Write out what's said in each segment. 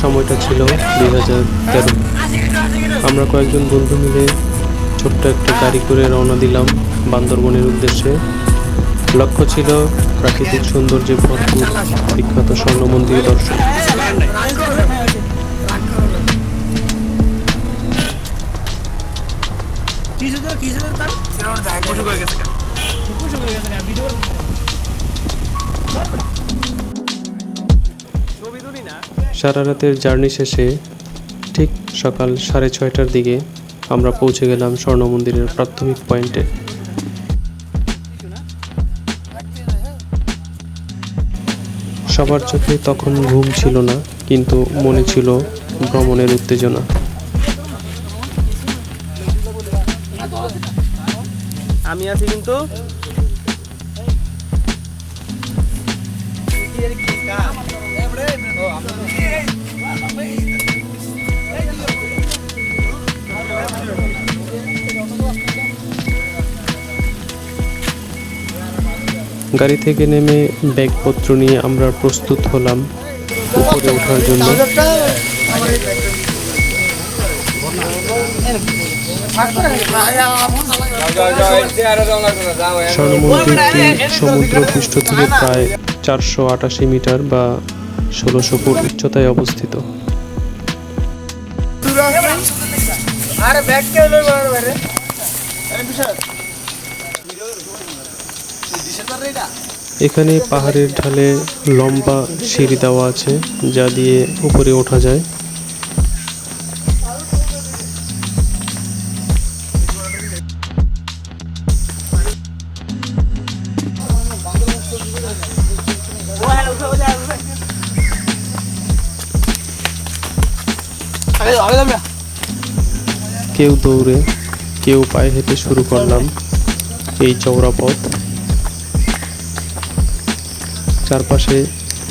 সময়টা ছিল দুই হাজার তেরো। আমরা কয়েকজন বন্ধু মিলে ছোট্ট একটা গাড়ি করে রওনা দিলাম বান্দরবনের উদ্দেশ্যে। লক্ষ্য ছিল প্রাকৃতিক সৌন্দর্যে ভরপুর বিখ্যাত স্বর্ণ মন্দির দর্শন। সারা রাতের জার্নি শেষে ঠিক সকাল সাড়ে ছয়টার দিকে আমরা পৌঁছে গেলাম স্বর্ণ মন্দিরের প্রাথমিক পয়েন্টে। সবার চোখে তখন ঘুম ছিল না, কিন্তু মনে ছিল ভ্রমণের উত্তেজনা। আমি আছি কিন্তু। গাড়ি থেকে নেমে ব্যাগপত্র নিয়ে আমরা প্রস্তুত হলাম উপরে ওঠার জন্য। স্বর্ণ মন্দিরটি সমুদ্র থেকে প্রায় চারশো আটাশি মিটার বা ষোলোশো ফুট উচ্চতায় অবস্থিত। আরে ব্যাগ কে লই বাইরে এখানে পাহাড়ের ঢালে লম্বা সিঁড়ি দেওয়া আছে, যা দিয়ে উপরে ওঠা যায়। কেউ দৌড়ে, কেউ পায়ে হেঁটে শুরু করলাম এই চওড়া পথ। চারপাশে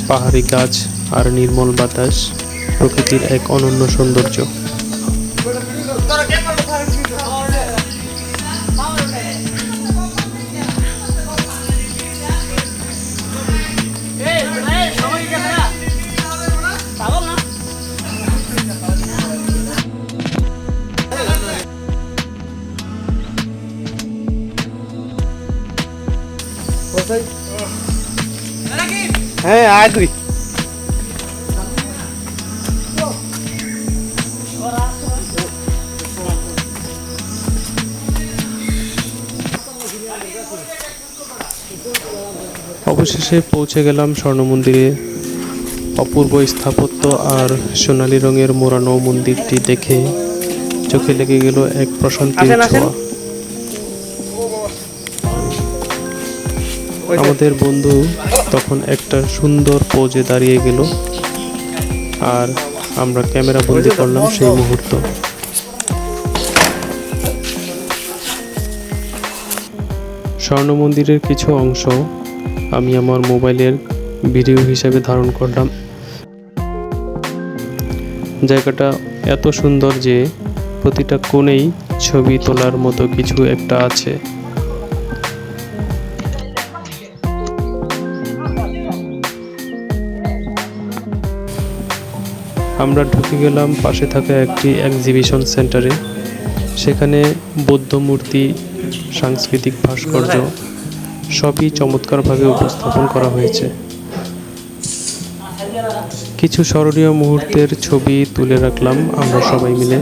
পাহাড়ি গাছ আর নির্মল বাতাস প্রকৃতির এক অনন্য সৌন্দর্য। হ্যাঁ আয় তুই। অবশেষে পৌঁছে গেলাম স্বর্ণ মন্দিরে অপূর্ব স্থাপত্য আর সোনালী রঙের মোড়ানো মন্দিরটি দেখে চোখে লেগে গেল এক প্রশান্তির। ছোঁয়া। আমাদের বন্ধু তখন একটা সুন্দর পোজে দাঁড়িয়ে গেল। আর আমরা ক্যামেরা বন্দি করলাম সেই মুহূর্ত। স্বর্ণ মন্দিরের কিছু অংশ আমি আমার মোবাইলের ভিডিও হিসেবে ধারণ করলাম। জায়গাটা এত সুন্দর যে প্রতিটা কোণেই ছবি তোলার মতো কিছু একটা আছে। আমরা ঢুকে গেলাম পাশে থাকা একটি এক্সিবিশন সেন্টারে সেখানে বৌদ্ধ মূর্তি, সাংস্কৃতিক ভাস্কর্য সবই চমৎকারভাবে উপস্থাপন করা হয়েছে। কিছু স্মরণীয় মুহূর্তের ছবি তুলে রাখলাম আমরা সবাই মিলে।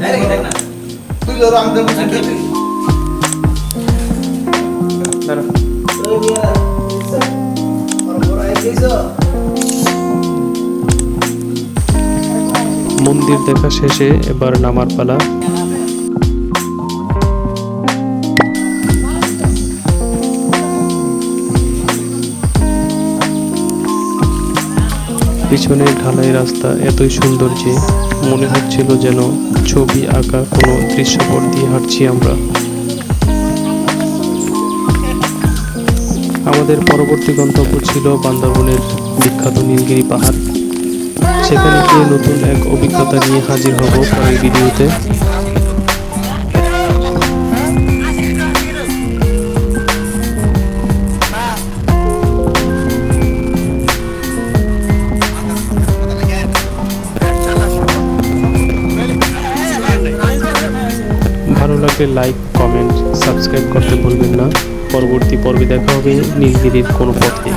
মন্দির দেখা শেষে এবার নামার পালা। পিছনের ঢালাই রাস্তা এতই সুন্দর যে মনে হচ্ছিল যেন ছবি আঁকা কোনো দৃশ্যপট দিয়ে হাঁটছি আমরা। আমাদের পরবর্তী গন্তব্য ছিল বান্দরবনের বিখ্যাত নীলগিরি পাহাড়। সেখানে গিয়ে নতুন এক অভিজ্ঞতা নিয়ে হাজির হব পরের ভিডিওতে। ভালো লাগলে লাইক, কমেন্ট, সাবস্ক্রাইব করতে ভুলবেন না। পরবর্তী পর্বে দেখা হবে নীলগিরির কোনো পথে।